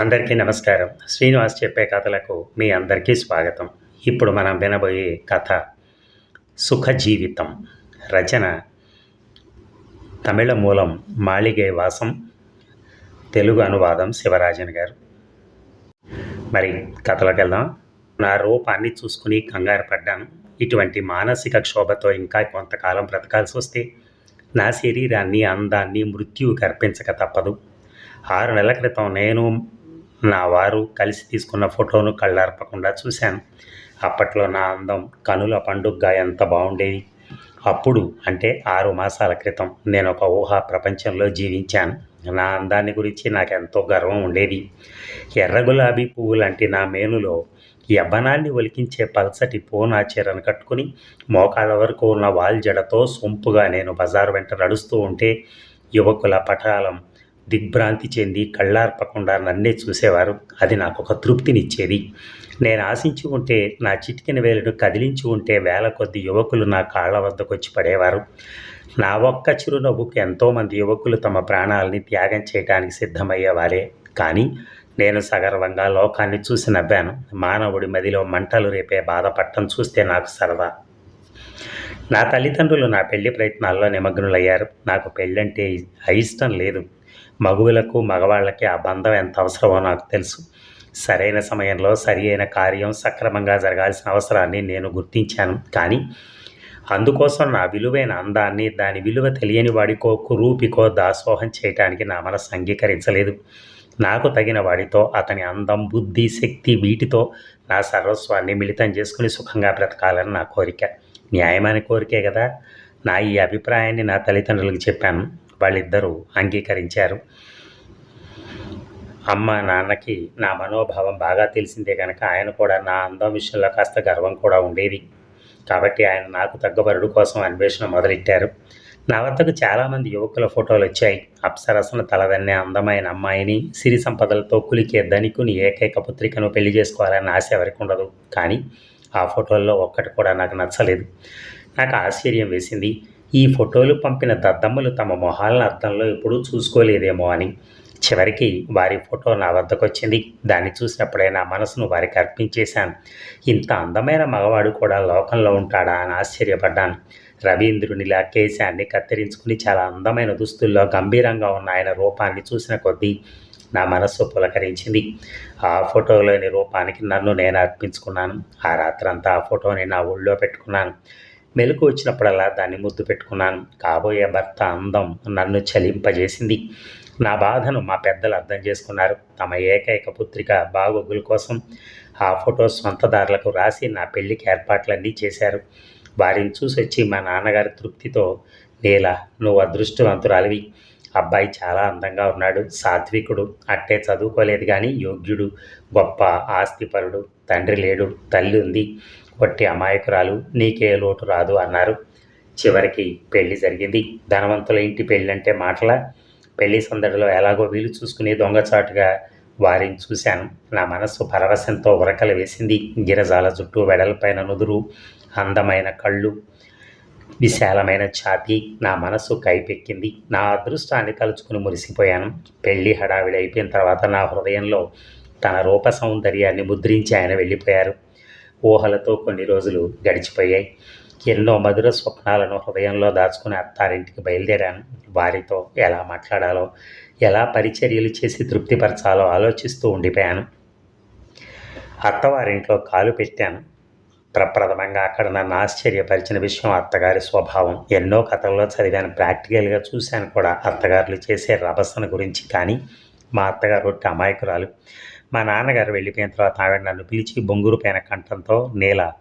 అందరికీ నమస్కారం. శ్రీనివాస్ చెప్పే కథలకు మీ అందరికీ స్వాగతం. ఇప్పుడు మనం వినబోయే కథ సుఖ జీవితం రచన తమిళ మూలం మాళిగే వాసం తెలుగు అనువాదం శివరాజన్ గారు. మరి కథలోకి వెళ్దాం నా రూపాన్ని చూసుకుని కంగారు పడ్డాను. ఇటువంటి మానసిక క్షోభతో ఇంకా కొంతకాలం బ్రతకాల్సి వస్తే నా శరీరాన్ని అందాన్ని మృత్యువు కర్పించక తప్పదు. ఆరు నెలల క్రితం నేను నా వారు కలిసి తీసుకున్న ఫోటోను కళ్ళార్పకుండా చూశాను. అప్పట్లో నా అందం కనుల పండుగగా ఎంత బాగుండేది అప్పుడు అంటే ఆరు మాసాల క్రితం నేను ఒక ఊహా ప్రపంచంలో జీవించాను. నా అందాన్ని గురించి నాకు ఎంతో గర్వం ఉండేది. ఎర్ర గులాబీ పువ్వు లాంటి నా మేనులో యవ్వనాన్ని ఒలికించే పల్సటి పూనా చీరను కట్టుకుని మోకాళ్ళ వరకు ఉన్న వాల్జడతో సొంపుగా నేను బజారు వెంట నడుస్తూ ఉంటే యువకుల పటాలం దిగ్భ్రాంతి చెంది కళ్ళార్పకుండా నన్నే చూసేవారు. అది నాకు ఒక తృప్తినిచ్చేది. నేను ఆశించి ఉంటే నా చిటికిన వేలును కదిలించి ఉంటే వేల కొద్ది యువకులు నా కాళ్ళ వద్దకు వచ్చి పడేవారు. నా ఒక్క చిరునవ్వుకు ఎంతోమంది యువకులు తమ ప్రాణాలని త్యాగం చేయడానికి సిద్ధమయ్యేవారే. కానీ నేను సగర్వంగా లోకాన్ని చూసి నవ్వాను. మానవుడి మదిలో మంటలు రేపే బాధపడటం చూస్తే నాకు సరదా నా తల్లిదండ్రులు నా పెళ్ళి ప్రయత్నాల్లో నిమగ్నులయ్యారు. నాకు పెళ్ళంటే అయిష్టం లేదు. మగువులకు మగవాళ్ళకి ఆ బంధం ఎంత అవసరమో నాకు తెలుసు. సరైన సమయంలో సరి అయిన కార్యం సక్రమంగా జరగాల్సిన అవసరాన్ని నేను గుర్తించాను. కానీ అందుకోసం నా విలువైన అందాన్ని దాని విలువ తెలియని వాడికో కురూపికో దాసోహం చేయటానికి నా మనసు అంగీకరించలేదు. నాకు తగిన వాడితో అతని అందం బుద్ధి శక్తి వీటితో నా సర్వస్వాన్ని మిళితం చేసుకుని సుఖంగా బ్రతకాలని నా కోరిక. న్యాయమైన కోరికే కదా నా ఈ అభిప్రాయాన్ని నా తల్లిదండ్రులకు చెప్పాను. వాళ్ళిద్దరూ అంగీకరించారు. అమ్మ నాన్నకి నా మనోభావం బాగా తెలిసిందే కనుక ఆయన కూడా నా అందం విషయంలో కాస్త గర్వం కూడా ఉండేది. కాబట్టి ఆయన నాకు తగ్గబరుడు కోసం అన్వేషణ మొదలెట్టారు. నా వద్దకు చాలామంది యువకుల ఫోటోలు వచ్చాయి. అప్సరసన తలదన్నే అందమైన అమ్మాయిని సిరి సంపదలతో కులికే ధనికుని ఏకైక పుత్రికను పెళ్ళి చేసుకోవాలని ఆశ ఎవరికి ఉండదు. కానీ ఆ ఫోటోల్లో ఒక్కటి కూడా నాకు నచ్చలేదు. నాకు ఆశ్చర్యం వేసింది. ఈ ఫోటోలు పంపిన దద్దమ్మలు తమ మొహాలను అర్థంలో ఎప్పుడూ చూసుకోలేదేమో అని. చివరికి వారి ఫోటో నా వద్దకు వచ్చింది దాన్ని చూసినప్పుడే నా మనసును వారికి అర్పించేశాను. ఇంత అందమైన మగవాడు కూడా లోకంలో ఉంటాడా అని ఆశ్చర్యపడ్డాను. రవీంద్రునిలా కేశాన్ని కత్తిరించుకుని చాలా అందమైన దుస్తుల్లో గంభీరంగా ఉన్న ఆయన రూపాన్ని చూసిన కొద్దీ నా మనస్సు పులకరించింది. ఆ ఫోటోలోని రూపానికి నన్ను నేను అర్పించుకున్నాను. ఆ రాత్రంతా ఆ ఫోటోని నా ఒళ్ళో పెట్టుకున్నాను. మెలకు వచ్చినప్పుడల్లా దాన్ని ముద్దు పెట్టుకున్నాను. కాబోయే భర్త అందం నన్ను చలింపజేసింది. నా బాధను మా పెద్దలు అర్థం చేసుకున్నారు. తమ ఏకైక పుత్రిక బాగోగుల కోసం ఆ ఫోటో సొంతదారులకు రాసి నా పెళ్ళికి ఏర్పాట్లన్నీ చేశారు. వారిని చూసి వచ్చి మా నాన్నగారి తృప్తితో నీల నువ్వు అదృష్టవంతురాలివి. అబ్బాయి చాలా అందంగా ఉన్నాడు సాత్వికుడు అట్టే చదువుకోలేదు కానీ యోగ్యుడు గొప్ప ఆస్తిపరుడు తండ్రి లేడు తల్లి ఉంది. వట్టి అమాయకురాలు నీకే లోటు రాదు అన్నారు. చివరికి పెళ్ళి జరిగింది. ధనవంతుల ఇంటి పెళ్ళి అంటే మాటల? పెళ్ళి సందడిలో ఎలాగో వీలు చూసుకుని దొంగచాటుగా వారిని చూశాను. నా మనస్సు పరవశంతో ఉరకలు వేసింది. గిరజాల జుట్టు వెడల్పైన నుదురు అందమైన కళ్ళు విశాలమైన ఛాతీ. నా మనస్సు కైపెక్కింది. నా అదృష్టాన్ని తలుచుకుని మురిసిపోయాను. పెళ్ళి హడావిడి అయిపోయిన తర్వాత నా హృదయంలో తన రూప సౌందర్యాన్ని ముద్రించి ఆయన వెళ్ళిపోయారు. ఊహలతో కొన్ని రోజులు గడిచిపోయాయి. ఎన్నో మధుర స్వప్నాలను హృదయంలో దాచుకుని అత్తారింటికి బయలుదేరాను. వారితో ఎలా మాట్లాడాలో ఎలా పరిచర్యలు చేసి తృప్తిపరచాలో ఆలోచిస్తూ ఉండిపోయాను. అత్తవారింట్లో కాలు పెట్టాను. ప్రప్రథమంగా అక్కడ నన్ను ఆశ్చర్యపరిచిన విషయం అత్తగారి స్వభావం. ఎన్నో కథల్లో చదివాను. ప్రాక్టికల్గా చూశాను కూడా. అత్తగారులు చేసే రభసన గురించి కానీ మా అత్తగారు అమాయకురాలు. మా నాన్నగారు వెళ్ళిపోయిన తర్వాత ఆవిడ నన్ను పిలిచి బొంగురు పైన కంఠంతో నేల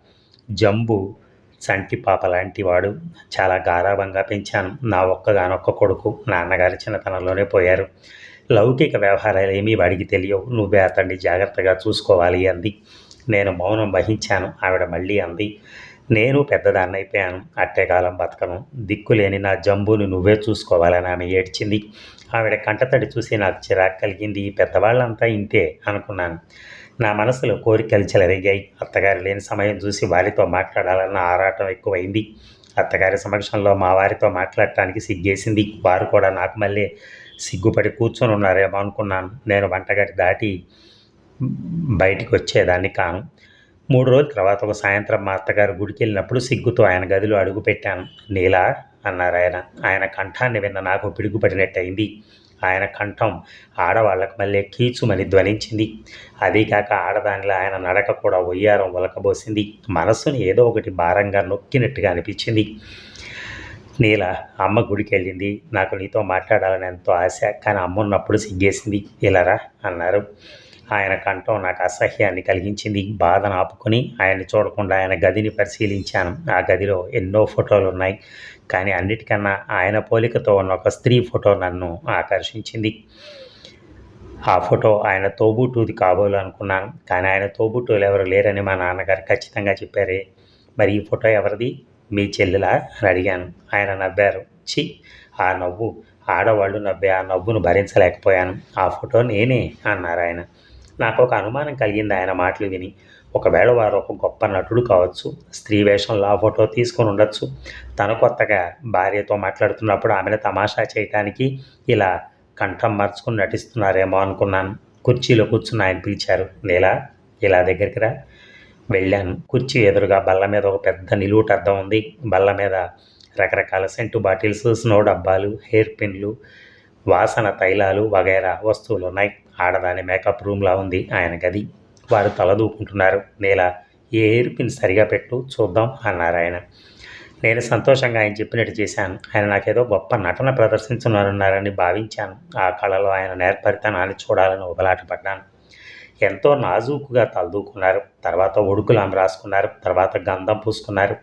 జంబు చంటి పాప లాంటి వాడు చాలా గారాభంగా పెంచాను. నా ఒక్కగానొక్క కొడుకు నాన్నగారి చిన్నతనంలోనే పోయారు. లౌకిక వ్యవహారాలు ఏమీ వాడికి తెలియవు. నువ్వే అతన్ని జాగ్రత్తగా చూసుకోవాలి అంది. నేను మౌనం వహించాను. ఆవిడ మళ్ళీ అంది. నేను పెద్దదాన్ని అయిపోయాను. అట్టేకాలం బతకను. దిక్కులేని నా జంబుని నువ్వే చూసుకోవాలని ఆమె ఏడ్చింది. ఆవిడ కంటతడి చూసి నాకు చిరాకు కలిగింది. ఈ పెద్దవాళ్ళంతా ఇంతే అనుకున్నాను. నా మనసులో కోరికలు చెలరేగాయి. అత్తగారు లేని సమయం చూసి వారితో మాట్లాడాలన్న ఆరాటం ఎక్కువైంది. అత్తగారి సమక్షంలో మా వారితో మాట్లాడటానికి సిగ్గేసింది. వారు కూడా నాకు మళ్ళీ సిగ్గుపడి కూర్చొని ఉన్నారేమో అనుకున్నాను. నేను వంటగడి దాటి బయటికి వచ్చేదాన్ని కాను. మూడు రోజుల తర్వాత ఒక సాయంత్రం మా అత్తగారు గుడికి వెళ్ళినప్పుడు సిగ్గుతో ఆయన గదిలో అడుగు పెట్టాను నీలా అన్నారు ఆయన. ఆయన కంఠాన్ని విన్న నాకు పిడుగుపడినట్టయింది. ఆయన కంఠం ఆడవాళ్ళకు మళ్ళీ కీచుమని ధ్వనించింది. అదీకాక ఆడదానిలో ఆయన నడక కూడా ఒయ్యారం ఒలకబోసింది. మనస్సుని ఏదో ఒకటి భారంగా నొక్కినట్టుగా అనిపించింది. నీల అమ్మ గుడికి వెళ్ళింది నాకు నీతో మాట్లాడాలని ఎంతో ఆశ కానీ అమ్మ ఉన్నప్పుడు సిగ్గేసింది. ఇలారా అన్నారు. ఆయన కంఠం నాకు అసహ్యాన్ని కలిగించింది. బాధను ఆపుకొని ఆయన్ని చూడకుండా ఆయన గదిని పరిశీలించాను. ఆ గదిలో ఎన్నో ఫోటోలు ఉన్నాయి కానీ అన్నిటికన్నా ఆయన పోలికతో ఉన్న ఒక స్త్రీ ఫోటో నన్ను ఆకర్షించింది. ఆ ఫోటో ఆయన తోబుట్టుది కాబోలు అనుకున్నాను. కానీ ఆయన తోబుట్టులు ఎవరు లేరని మా నాన్నగారు ఖచ్చితంగా చెప్పారే. మరి ఈ ఫోటో ఎవరిది? మీ చెల్లెలా? అని అడిగాను. ఆయన నవ్వారు. చి ఆ నవ్వు. ఆడవాళ్ళు నవ్వే ఆ నవ్వును భరించలేకపోయాను. ఆ ఫోటో నేనే అన్నారు ఆయన. నాకు ఒక అనుమానం కలిగింది ఆయన మాటలు విని. ఒకవేళ వారు ఒక గొప్ప నటుడు కావచ్చు స్త్రీ వేషంలో ఆ ఫోటో తీసుకొని ఉండొచ్చు. తను కొత్తగా భార్యతో మాట్లాడుతున్నప్పుడు ఆమెను తమాషా చేయటానికి ఇలా కంఠం మార్చుకుని నటిస్తున్నారేమో అనుకున్నాను. కుర్చీలో కూర్చుని ఆయన పిలిచారు నీలా ఇలా దగ్గరికి రా. వెళ్ళాను. కుర్చీ ఎదురుగా బల్ల మీద ఒక పెద్ద నిలువుట అద్దం ఉంది. బల్ల మీద రకరకాల సెంటు బాటిల్స్ స్నో డబ్బాలు హెయిర్ పిన్లు వాసన తైలాలు వగైరా వస్తువులు ఉన్నాయి. ఆడదాని మేకప్ రూమ్లా ఉంది ఆయన గది. వారు తలదూకుంటున్నారు నేల ఏ ఎయిర్ పిన్ సరిగా పెట్టు చూద్దాం అన్నారు ఆయన. నేను సంతోషంగా ఆయన చెప్పినట్టు చేశాను. ఆయన నాకేదో గొప్ప నటన ప్రదర్శించున్నారన్నారని భావించాను. ఆ కళలో ఆయన నేర్పరితనాన్ని చూడాలని ఒకలాట పడ్డాను ఎంతో నాజూకుగా తలదూకున్నారు తర్వాత ఉడుకులాం రాసుకున్నారు. తర్వాత గంధం పూసుకున్నారు.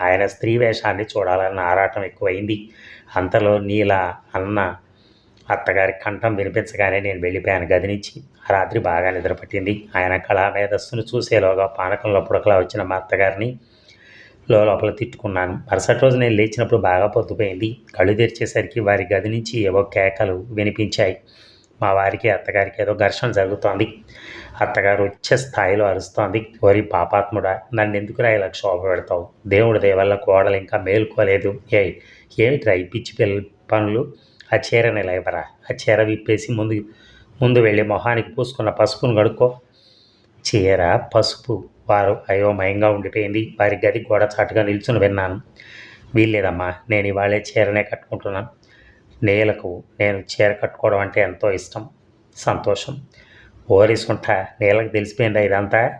ఆయన స్త్రీ వేషాన్ని చూడాలన్న ఆరాటం ఎక్కువైంది. అంతలో నీల అన్న అత్తగారి కంఠం వినిపించగానే నేను వెళ్ళిపోయాను గది నుంచి. రాత్రి బాగా నిద్రపట్టింది. ఆయన కళా మేధస్సును చూసేలోగా పానకంలో పుడకలా వచ్చిన మా అత్తగారిని లోపల తిట్టుకున్నాను. మరుసటి రోజు నేను లేచినప్పుడు బాగా పొద్దుపోయింది. కళ్ళు తెరిచేసరికి వారి గది నుంచి ఏవో కేకలు వినిపించాయి. మా వారికి అత్తగారికి ఏదో ఘర్షణ జరుగుతోంది. అత్తగారు వచ్చే స్థాయిలో అరుస్తోంది. ఓరి పాపాత్ముడా నన్ను ఎందుకురా ఇలా క్షోభ పెడతావు? దేవుడి దేవల్ల కోడలు ఇంకా మేలుకోలేదు. ఏ ఏమిట్రా ఈ పిచ్చి పిల్ల పనులు? ఆ చీరని లేవరా ఆ చీర విప్పేసి ముందు ముందు వెళ్ళి మొహానికి పూసుకున్న పసుపును కడుక్కో. చీర పసుపు వారు అయోమయంగా ఉండిపోయింది. వారి గది గోడ చాటుగా నిల్చుని విన్నాను. వీల్లేదమ్మా నేను ఇవాళే చీరనే కట్టుకుంటున్నాను. నేలకు నేను చీర కట్టుకోవడం అంటే ఎంతో ఇష్టం సంతోషం. ఓరిసుంట నేలకు తెలిసిపోయిందా ఇదంతా?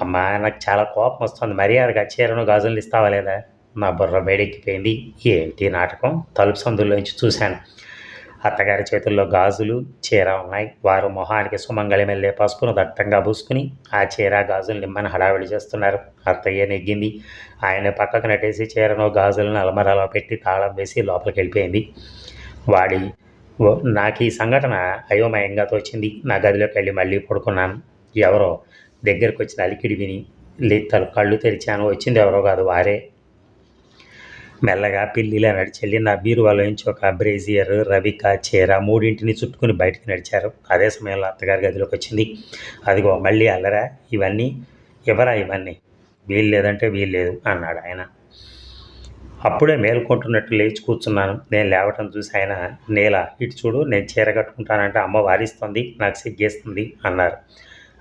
అమ్మా నాకు చాలా కోపం వస్తుంది. మర్యాదగా చీరను గాజులు ఇస్తావా లేదా? నా బుర్ర వేడెక్కిపోయింది. ఏంటి నాటకం? తలుపు సందుల్లోంచి చూశాను. అత్తగారి చేతుల్లో గాజులు చీర ఉన్నాయి. వారు మొహానికి సుమంగళి మెల్లే పసుపును దట్టంగా పూసుకుని ఆ చీర గాజులు నిమ్మని హడావిడి చేస్తున్నారు. అత్తయ్య నెగ్గింది. ఆయన పక్కకు నటేసి చీరను గాజులను అలమరాలో పెట్టి తాళం వేసి లోపలికి వెళ్ళిపోయింది. వాడి నాకు ఈ సంఘటన అయోమయంగా తోచింది. నా గదిలోకి వెళ్ళి మళ్ళీ పడుకున్నాను. ఎవరో దగ్గరికి వచ్చిన అలికిడి విని లేత్తలు కళ్ళు తెరిచాను. వచ్చింది ఎవరో కాదు వారే. మెల్లగా పిల్లిలా నడిచెళ్ళి నా బీరువాలోంచి ఒక బ్రేజియర్ రవిక చీర మూడింటిని చుట్టుకుని బయటికి నడిచారు. అదే సమయంలో అత్తగారి గదిలోకి వచ్చింది. అదిగో మళ్ళీ అల్లరా ఇవన్నీ ఎవరా ఇవన్నీ? వీలు లేదంటే వీలు లేదు అన్నాడు ఆయన. అప్పుడే మేల్కొంటున్నట్టు లేచి కూర్చున్నాను. నేను లేవటం చూసి ఆయన నేల ఇటు చూడు నేను చీర కట్టుకుంటానంటే అమ్మ వారిస్తుంది నాకు సిగ్గేస్తుంది అన్నారు.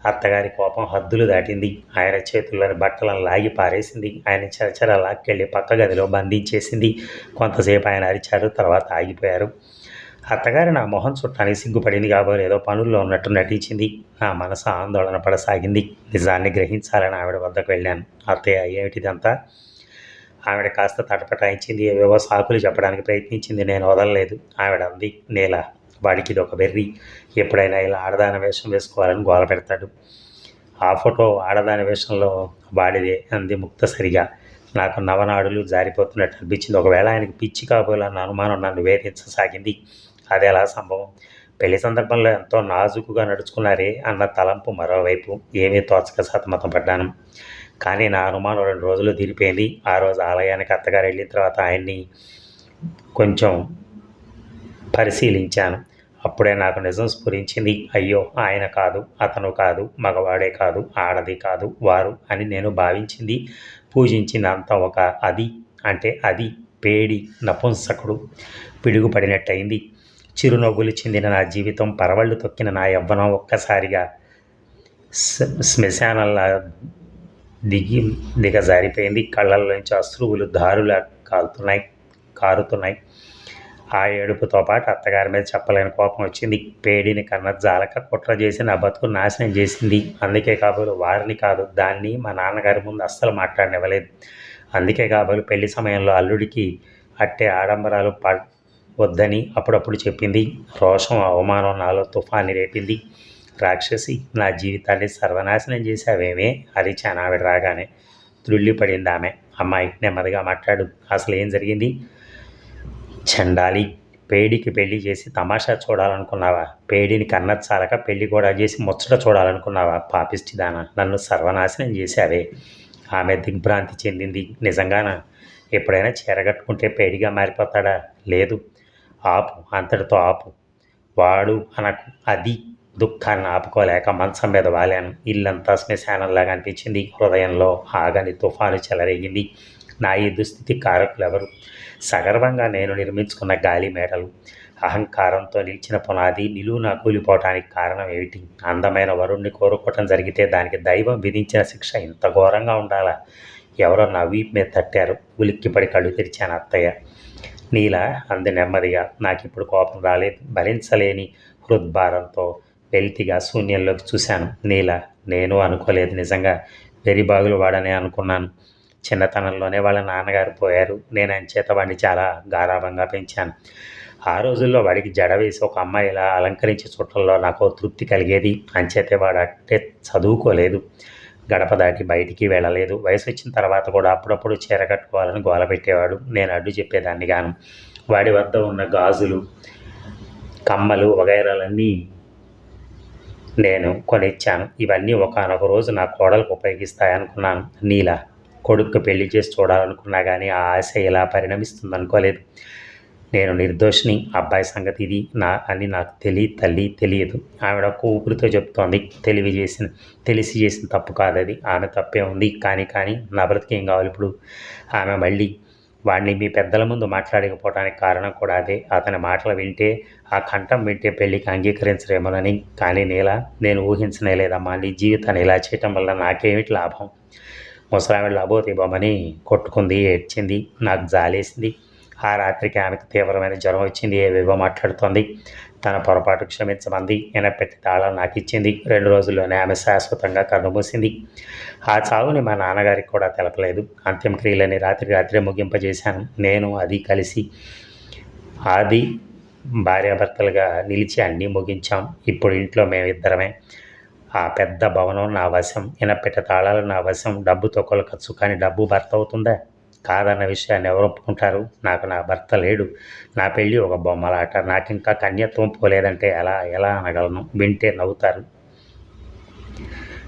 అత్తగారి కోపం హద్దులు దాటింది. ఆయన చేతుల్లోని బట్టలను లాగి పారేసింది. ఆయన చరచర లాక్కెళ్ళి పక్క గదిలో బంధించేసింది. కొంతసేపు ఆయన అరిచారు తర్వాత ఆగిపోయారు. అత్తగారి నా మొహం చుట్టానికి సిగ్గుపడింది కాబోలు ఏదో పనుల్లో ఉన్నట్టు నటించింది. నా మనసు ఆందోళన పడసాగింది. నిజాన్ని గ్రహించాలని ఆవిడ వద్దకు వెళ్ళాను. అత్తయ్య ఏమిటిదంతా? ఆవిడ కాస్త తటపటాయించింది. ఏవేవో సాకులు చెప్పడానికి ప్రయత్నించింది. నేను వదలలేదు. ఆవిడ అంది. నేల వాడికి ఇది ఒక వెర్రి. ఎప్పుడైనా ఇలా ఆడదాని వేషం వేసుకోవాలని గోల పెడతాడు. ఆ ఫోటో ఆడదాని వేషంలో వాడిదే అంది ముక్తసరిగా నాకు నవనాడులు జారిపోతున్నట్టు అనిపించింది. ఒకవేళ ఆయనకి పిచ్చి కాబోలన్న అనుమానం నన్ను వేధించసాగింది అది ఎలా సంభవం? పెళ్ళి సందర్భంలో ఎంతో నాజుకుగా నడుచుకున్నారే అన్న తలంపు మరోవైపు ఏమీ తోచక సతమతం పడ్డాను కానీ నా అనుమానం రెండు రోజులు తీరిపోయింది. ఆ రోజు ఆలయానికి అత్తగారు వెళ్ళిన తర్వాత ఆయన్ని కొంచెం పరిశీలించాను. అప్పుడే నాకు నిజం స్ఫురించింది. అయ్యో ఆయన కాదు అతను కాదు మగవాడే కాదు ఆడది కాదు వారు అని నేను భావించింది. పూజించినంత ఒక అది అంటే అది పేడి నపుంసకుడు పిడుగుపడినట్టయింది. చిరునవ్వులు చెందిన నా జీవితం పరవళ్ళు తొక్కిన నా యవ్వనం ఒక్కసారిగా శ్మ- శ్మశానంలా దిగి దిగజారిపోయింది. కళ్ళల్లోంచి అశ్రువులు దారులా కాలుతున్నాయి కారుతున్నాయి. ఆ ఏడుపుతో పాటు అత్తగారి మీద చెప్పలేని కోపం వచ్చింది. పేడిని కన్న జాలక కుట్ర చేసి నా బతుకు నాశనం చేసింది. అందుకే కాబోలు వారిని కాదు దాన్ని మా నాన్నగారి ముందు అస్సలు మాట్లాడనివ్వలేదు. అందుకే కాబోలు పెళ్ళి సమయంలో అల్లుడికి అట్టే ఆడంబరాలు ప వద్దని అప్పుడప్పుడు చెప్పింది. రోషం అవమానం నాలో తుఫాన్ని రేపింది. రాక్షసి నా జీవితాన్ని సర్వనాశనం చేశావేమే? అది ఆవిడ రాగానే త్రుళ్ళిపడింది ఆమె అమ్మాయి నెమ్మదిగా మాట్లాడు. అసలు ఏం జరిగింది? చండాలి. పేడికి పెళ్ళి చేసి తమాషా చూడాలనుకున్నావా? పేడిని కన్న చాలక పెళ్ళి కూడా చేసి ముచ్చట చూడాలనుకున్నావా? పాపిష్టిదాన నన్ను సర్వనాశనం చేశావే. ఆమె దిగ్భ్రాంతి చెందింది నిజంగానా? ఎప్పుడైనా చీరగట్టుకుంటే పేడిగా మారిపోతాడా? లేదు. ఆపు అంతటితో ఆపు. వాడు అనకు అది దుఃఖాన్ని ఆపుకోలేక మంచం మీద వాలాను. ఇల్లంతా శ్మశానంలాగా అనిపించింది. హృదయంలో ఆగని తుఫాను చెలరేగింది. నా ఈ దుస్థితి కారకులు ఎవరు? సగర్వంగా నేను నిర్మించుకున్న గాలి మేడలు అహంకారంతో నిలిచిన పునాది నిలువునా కూలిపోవటానికి కారణం ఏమిటి? అందమైన వరుణ్ణి కోరుకోవటం జరిగితే దానికి దైవం విధించిన శిక్ష ఇంత ఘోరంగా ఉండాలా? ఎవరో నా వీపు మీద తట్టారు ఉలిక్కిపడి కళ్ళు తెరిచాను అత్తయ్య. నీల? అంది నెమ్మదిగా. నాకు ఇప్పుడు కోపం రాలేదు భరించలేని హృద్భారంతో వెలితిగా శూన్యంలోకి చూశాను. నీల? నేను అనుకోలేదు నిజంగా. వెరిబాగులు వాడనే అనుకున్నాను. చిన్నతనంలోనే వాళ్ళ నాన్నగారు పోయారు. నేను అంచేత వాడిని చాలా గారాభంగా పెంచాను. ఆ రోజుల్లో వాడికి జడ వేసి ఒక అమ్మాయి ఇలా అలంకరించి చుట్టల్లో నాకు తృప్తి కలిగేది. అంచేతే వాడు అట్టే చదువుకోలేదు. గడప దాటి బయటికి వెళ్ళలేదు. వయసు వచ్చిన తర్వాత కూడా అప్పుడప్పుడు చీర కట్టుకోవాలని గోల పెట్టేవాడు. నేను అడ్డు చెప్పేదాన్ని గాను. వాడి వద్ద ఉన్న గాజులు కమ్మలు వగైరాలన్నీ నేను కొనిచ్చాను. ఇవన్నీ ఒకనొక రోజు నా కోడలకు ఉపయోగిస్తాయనుకున్నాను. నీలా కొడుకు పెళ్ళి చేసి చూడాలనుకున్నా కానీ ఆ ఆశ ఇలా పరిణమిస్తుంది అనుకోలేదు. నేను నిర్దోషిని. అబ్బాయి సంగతి ఇది నా అని నాకు తెలియ తల్లి తెలియదు. ఆవిడ ఒక్క ఊపిరితో చెప్తోంది. తెలివి చేసిన తెలిసి చేసిన తప్పు కాదది. ఆమె తప్పే ఉంది. కానీ కానీ నా బ్రతికి ఏం కావాలి ఇప్పుడు? ఆమె మళ్ళీ వాడిని మీ పెద్దల ముందు మాట్లాడకపోవడానికి కారణం కూడా అదే. అతని మాటలు వింటే ఆ కంఠం వింటే పెళ్ళికి అంగీకరించరేమోనని. కానీ నేలా నేను ఊహించనే లేదమ్మా. నీ జీవితాన్ని ఇలా చేయటం వల్ల నాకేమిటి లాభం? ముసలావిడ లాభోతీబోమని కొట్టుకుంది ఏడ్చింది నాకు జాలేసింది. ఆ రాత్రికి ఆమెకు తీవ్రమైన జ్వరం వచ్చింది ఏవేవో మాట్లాడుతోంది. తన పొరపాటు క్షమించమంది. ఎనపెట్టి తాళం నాకు ఇచ్చింది. రెండు రోజుల్లోనే ఆమె శాశ్వతంగా కన్నుమూసింది ఆ చావుని మా నాన్నగారికి కూడా తెలపలేదు. అంత్యంక్రియలని రాత్రి రాత్రే ముగింపజేశాను. నేను అది కలిసి అది భార్యాభర్తలుగా నిలిచి అన్నీ ముగించాం. ఇప్పుడు ఇంట్లో మేమిద్దరమే. ఆ పెద్ద భవనం నా వశం ఇనపెట్ట తాళాలు నా వశం డబ్బుతో కొలకచ్చు కానీ డబ్బు భర్త అవుతుందా? కాదన్న విషయాన్ని ఎవరు ఒప్పుకుంటారు? నాకు నా భర్త లేడు. నా పెళ్ళి ఒక బొమ్మలాట. నాకు ఇంకా కన్యత్వం పోలేదంటే ఎలా ఎలా అనగలను? వింటే నవ్వుతారు.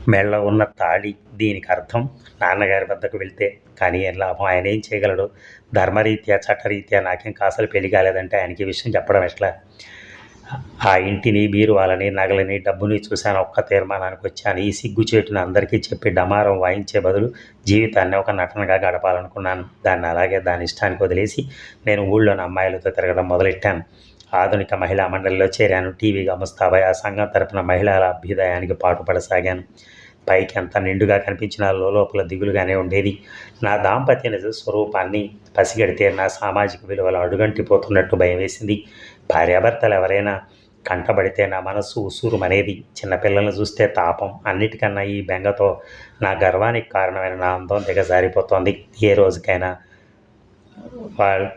మెళ్ళ ఉన్న తాళి దీనికి అర్థం? నాన్నగారి వద్దకు వెళ్తే కానీ ఏం లాభం? ఆయన ఏం చేయగలడు? ధర్మరీత్యా చట్టరీత్యా నాకేం కాసలు పెళ్ళి కాలేదంటే ఆయనకి విషయం చెప్పడం ఎట్లా? ఆ ఇంటిని బీరువాలని నగలని డబ్బుని చూశాను. ఒక్క తీర్మానానికి వచ్చాను. ఈ సిగ్గుచేటును అందరికీ చెప్పి డమారం వాయించే బదులు జీవితాన్ని ఒక నటనగా గడపాలనుకున్నాను. దాన్ని అలాగే దాని ఇష్టానికి వదిలేసి నేను ఊళ్ళోని అమ్మాయిలతో తిరగడం మొదలెట్టాను. ఆధునిక మహిళా మండలిలో చేరాను. టీవీగా ముస్తాబాయ్ ఆ సంఘం తరపున మహిళల అభ్యుదయానికి పాటుపడసాగాను. పైకి అంత నిండుగా కనిపించిన లోపల దిగులుగానే ఉండేది. నా దాంపత్య నిజ స్వరూపాన్ని పసిగడితే నా సామాజిక విలువలు అడుగంటిపోతున్నట్టు భయం వేసింది భార్యాభర్తలు ఎవరైనా కంటబడితే నా మనస్సు ఉసూరుమనేది. చిన్నపిల్లల్ని చూస్తే తాపం అన్నిటికన్నా ఈ బెంగతో నా గర్వానికి కారణమైన నా అందం దిగజారిపోతోంది. ఏ రోజుకైనా వాళ్ళు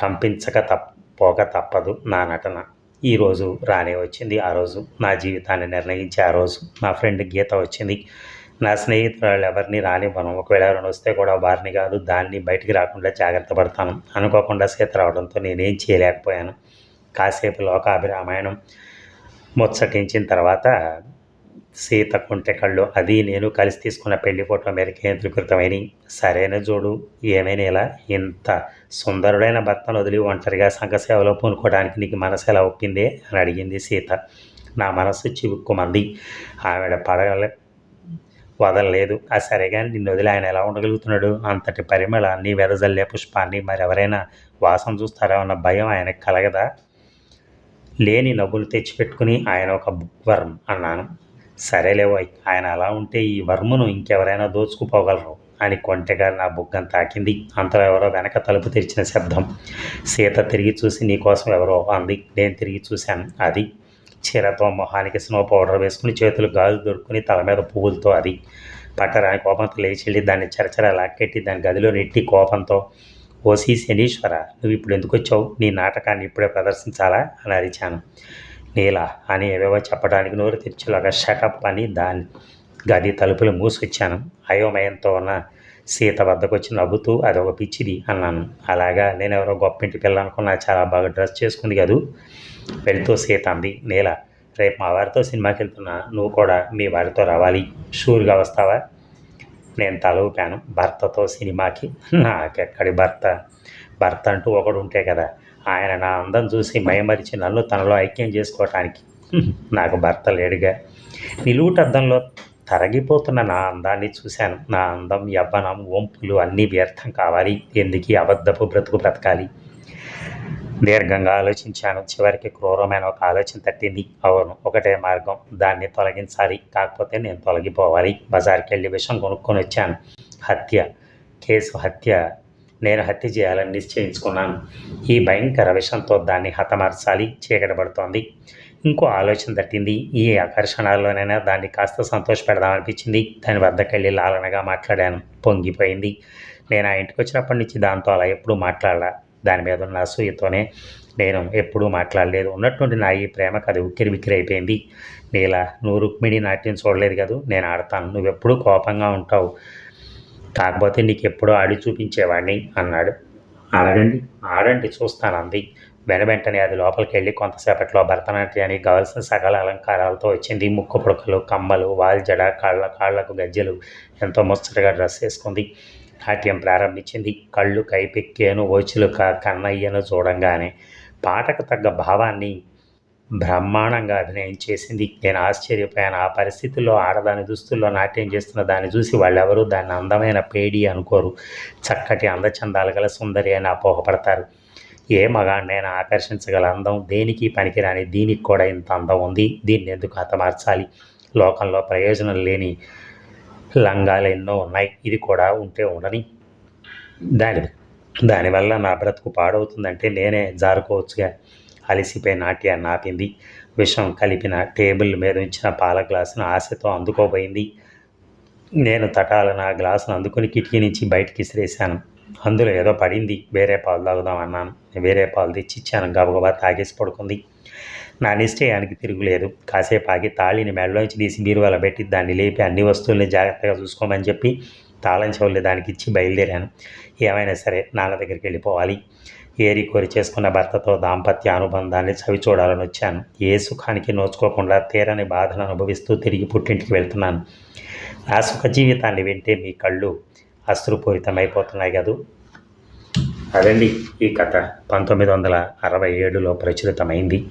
కంపించక తప్ప పోక తప్పదు నా నటన. ఈరోజు రానే వచ్చింది ఆ రోజు నా జీవితాన్ని నిర్ణయించే ఆ రోజు నా ఫ్రెండ్ గీత వచ్చింది. నా స్నేహితురాలు ఎవరిని రానివ్వను. ఒకవేళ ఎవరైనా వస్తే కూడా వారిని కాదు దాన్ని బయటికి రాకుండా జాగ్రత్త పడతాను. అనుకోకుండా సీత రావడంతో నేనేం చేయలేకపోయాను. కాసేపు లోకాభిరామాయణం ముచ్చటించిన తర్వాత సీత కుంటె కళ్ళు అది నేను కలిసి తీసుకున్న పెళ్ళి ఫోటో మీద కేంద్రీకృతమైన సరైన జోడు ఏమైనా ఇలా ఇంత సుందరుడైన భర్తను వదిలి ఒంటరిగా సంఘసేవలో పూనుకోవడానికి నీకు మనసు ఎలా ఒప్పిందే? అని అడిగింది సీత. నా మనసు చివుక్కుమంది. ఆవిడ పడగల వదలలేదు. ఆ సరే కానీ నిన్ను వదిలి ఆయన ఎలా ఉండగలుగుతున్నాడు? అంతటి పరిమళాన్ని వెదజల్లే పుష్పాన్ని మరెవరైనా వాసన చూస్తారా? అన్న భయం ఆయనకు కలగదా? లేని నవ్వులు తెచ్చిపెట్టుకుని ఆయన ఒక బుక్ వర్మ్ అన్నాను. సరేలేవోయ్ ఆయన అలా ఉంటే ఈ వర్మును ఇంకెవరైనా దోచుకుపోగలరు అని కొంటెగా నా బుగ్గం తాకింది. అంతలో ఎవరో వెనక తలుపు తెరిచిన శబ్దం. సీత తిరిగి చూసి నీకోసం ఎవరో అంది. నేను తిరిగి చూశాను. అది చీరతో మొహానికి స్నో పౌడర్ వేసుకుని చేతులు గాజు దొరుకుని తల మీద పువ్వులతో అది. పట్టరాని కోపంతో లేచి వెళ్ళి దాన్ని చరచర లాక్కెట్టి దాని గదిలో నెట్టి కోపంతో ఓసి శనీశ్వర నువ్వు ఇప్పుడు ఎందుకు వచ్చావు? నీ నాటకాన్ని ఇప్పుడే ప్రదర్శించాలా? అని అరిచాను. నీలా అని ఏవేవో చెప్పడానికి నోరు తెరిచేలాగా షటప్ అని దాని గది తలుపులు మూసొచ్చాను అయోమయంతో ఉన్న సీత వద్దకు వచ్చి నవ్వుతూ అదొక పిచ్చిది అన్నాను. అలాగా? నేను ఎవరో గొప్పింటి పిల్ల అనుకున్నా చాలా బాగా డ్రెస్ చేసుకుంది కదూ వెళ్తూ సీత అంది. నీల? రేపు మా వారితో సినిమాకి వెళ్తున్నా నువ్వు కూడా మీ వారితో రావాలి. షూర్గా వస్తావా? నేను తల ఊపాను భర్తతో సినిమాకి. నాకెక్కడి భర్త? భర్త అంటూ ఒకడు ఉంటే కదా ఆయన నా అందం చూసి మయమరిచి నన్ను తనలో ఐక్యం చేసుకోవటానికి నాకు భర్త లేడుగా. నిలువుటద్దంలో తరగిపోతున్న నా అందాన్ని చూశాను. నా అందం యవ్వనం వంపులు అన్నీ వ్యర్థం కావాలి. ఎందుకు అబద్ధపు బ్రతుకు బ్రతకాలి? దీర్ఘంగా ఆలోచించాను. చివరికి క్రూరమైన ఒక ఆలోచన తట్టింది. అవును ఒకటే మార్గం. దాన్ని తొలగించాలి. కాకపోతే నేను తొలగిపోవాలి. బజార్కి వెళ్ళి విషం కొనుక్కొని వచ్చాను. హత్య. కేసు హత్య. నేను హత్య చేయాలని నిశ్చయించుకున్నాను. ఈ భయంకర విషంతో దాన్ని హతమార్చాలి. చీకటి పడుతోంది. ఇంకో ఆలోచన తట్టింది. ఈ ఆకర్షణలోనైనా దాన్ని కాస్త సంతోషపెడదామనిపించింది దాని వద్దకు వెళ్ళి లాలనగా మాట్లాడాను. పొంగిపోయింది. నేను ఆ ఇంటికి వచ్చినప్పటి నుంచి దాంతో అలా ఎప్పుడూ మాట్లాడలా. దాని మీద ఉన్న అసూయతోనే నేను ఎప్పుడూ మాట్లాడలేదు. ఉన్నటువంటి నా ఈ ప్రేమకు అది ఉక్కిరి బిక్కిరి అయిపోయింది. నీలా నువ్వు రుక్మిణి నాట్యం చూడలేదు కదా? నేను ఆడతాను. నువ్వెప్పుడూ కోపంగా ఉంటావు. కాకపోతే నీకు ఎప్పుడూ ఆడి చూపించేవాడిని అన్నాడు. అడగండి ఆడండి చూస్తాను అంది వెన వెంటనే అది లోపలికి వెళ్ళి కొంతసేపట్లో భరతనాట్యానికి కావాల్సిన సకల అలంకారాలతో వచ్చింది. ముక్కు పుడకలు కమ్మలు వాల్జడ కాళ్ళ కాళ్ళకు గజ్జెలు ఎంతో ముచ్చటగా డ్రెస్ వేసుకుంది. నాట్యం ప్రారంభించింది. కళ్ళు కైపెక్కేను ఓచులు క కన్నయ్యను చూడంగానే పాటకు తగ్గ భావాన్ని బ్రహ్మాండంగా అభినయం చేసింది నేను ఆశ్చర్యపోయాను. ఆ పరిస్థితుల్లో ఆడదాని దుస్తుల్లో నాట్యం చేస్తున్న దాన్ని చూసి వాళ్ళెవరూ దాన్ని అందమైన పేడి అనుకోరు. చక్కటి అందచందాలు గల సుందరి అని అపోహపడతారు. ఏ మగాడినైనా ఆకర్షించగల అందం దేనికి పనికిరాని దీనికి కూడా ఇంత అందం ఉంది. దీన్ని ఎందుకు హతమార్చాలి? లోకంలో ప్రయోజనం లేని లంగాలు ఎన్నో ఉన్నాయి. ఇది కూడా ఉంటే ఉండని. దాని దానివల్ల నా బ్రతుకు పాడవుతుందంటే నేనే జారుకోవచ్చుగా. అలసిపోయి నాట్యాన్ని ఆపింది విషం కలిపిన టేబుల్ మీద ఉంచిన పాల గ్లాసును ఆశతో అందుకోబోయింది. నేను తటాల నా గ్లాసును అందుకుని కిటికీ నుంచి బయటికి ఇసిరేశాను అందులో ఏదో పడింది. వేరే పాలు తాగుదాం అన్నాను. వేరే పాలు తెచ్చి ఇచ్చాను గబగబా తాగేసి పడుకుంది. నా నిశ్చయానికి తిరుగులేదు. కాసేపు ఆగి తాళిని మెడలోంచి తీసి బీరువాల పెట్టి దాన్ని లేపి అన్ని వస్తువుల్ని జాగ్రత్తగా చూసుకోమని చెప్పి తాళం చెవులు దానికి ఇచ్చి బయలుదేరాను. ఏమైనా సరే నాన్న దగ్గరికి వెళ్ళిపోవాలి. ఏరి కోరి చేసుకున్న భర్తతో దాంపత్య అనుబంధాన్ని చవి చూడాలని వచ్చాను. ఏ సుఖానికి నోచుకోకుండా తీరని బాధను అనుభవిస్తూ తిరిగి పుట్టింటికి వెళ్తున్నాను. ఆ సుఖ జీవితాన్ని వింటే మీ కళ్ళు అశ్రుపూరితమైపోతున్నాయి కదూ? అదండి ఈ కథ. పంతొమ్మిది వందల అరవై ఏడులో ప్రచురితమైంది.